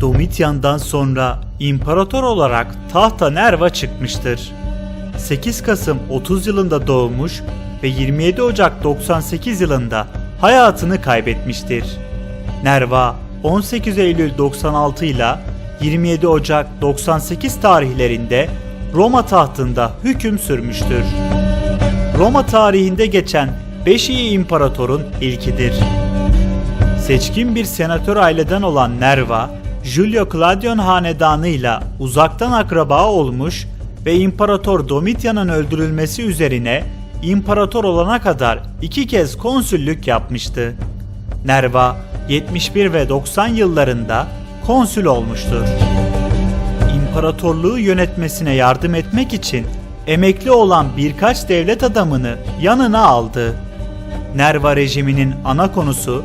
Domityan'dan sonra imparator olarak tahta Nerva çıkmıştır. 8 Kasım 30 yılında doğmuş ve 27 Ocak 98 yılında hayatını kaybetmiştir. Nerva 18 Eylül 96 ile 27 Ocak 98 tarihlerinde Roma tahtında hüküm sürmüştür. Roma tarihinde geçen 5 iyi imparatorun ilkidir. Seçkin bir senatör aileden olan Nerva, Julio Claudion hanedanıyla uzaktan akraba olmuş ve İmparator Domitian'ın öldürülmesi üzerine imparator olana kadar iki kez konsüllük yapmıştı. Nerva 71 ve 90 yıllarında konsül olmuştur. İmparatorluğu yönetmesine yardım etmek için emekli olan birkaç devlet adamını yanına aldı. Nerva rejiminin ana konusu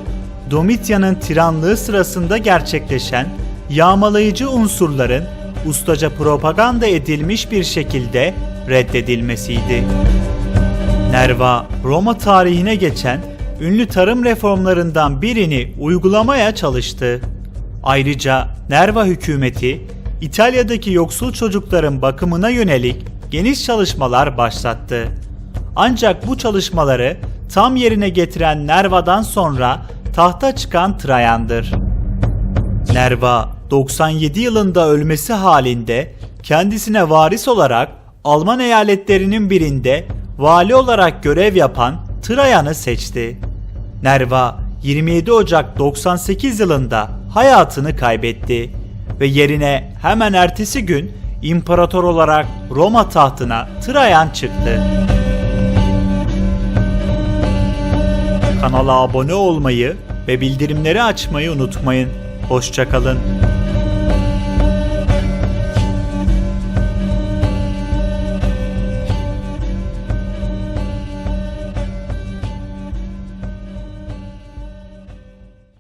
Domitian'ın tiranlığı sırasında gerçekleşen yağmalayıcı unsurların ustaca propaganda edilmiş bir şekilde reddedilmesiydi. Nerva, Roma tarihine geçen ünlü tarım reformlarından birini uygulamaya çalıştı. Ayrıca Nerva hükümeti İtalya'daki yoksul çocukların bakımına yönelik geniş çalışmalar başlattı. Ancak bu çalışmaları tam yerine getiren Nerva'dan sonra tahta çıkan Trajan'dır. Nerva 97 yılında ölmesi halinde kendisine varis olarak Alman eyaletlerinin birinde vali olarak görev yapan Trajan'ı seçti. Nerva 27 Ocak 98 yılında hayatını kaybetti ve yerine hemen ertesi gün imparator olarak Roma tahtına Trajan çıktı. Kanala abone olmayı ve bildirimleri açmayı unutmayın. Hoşçakalın.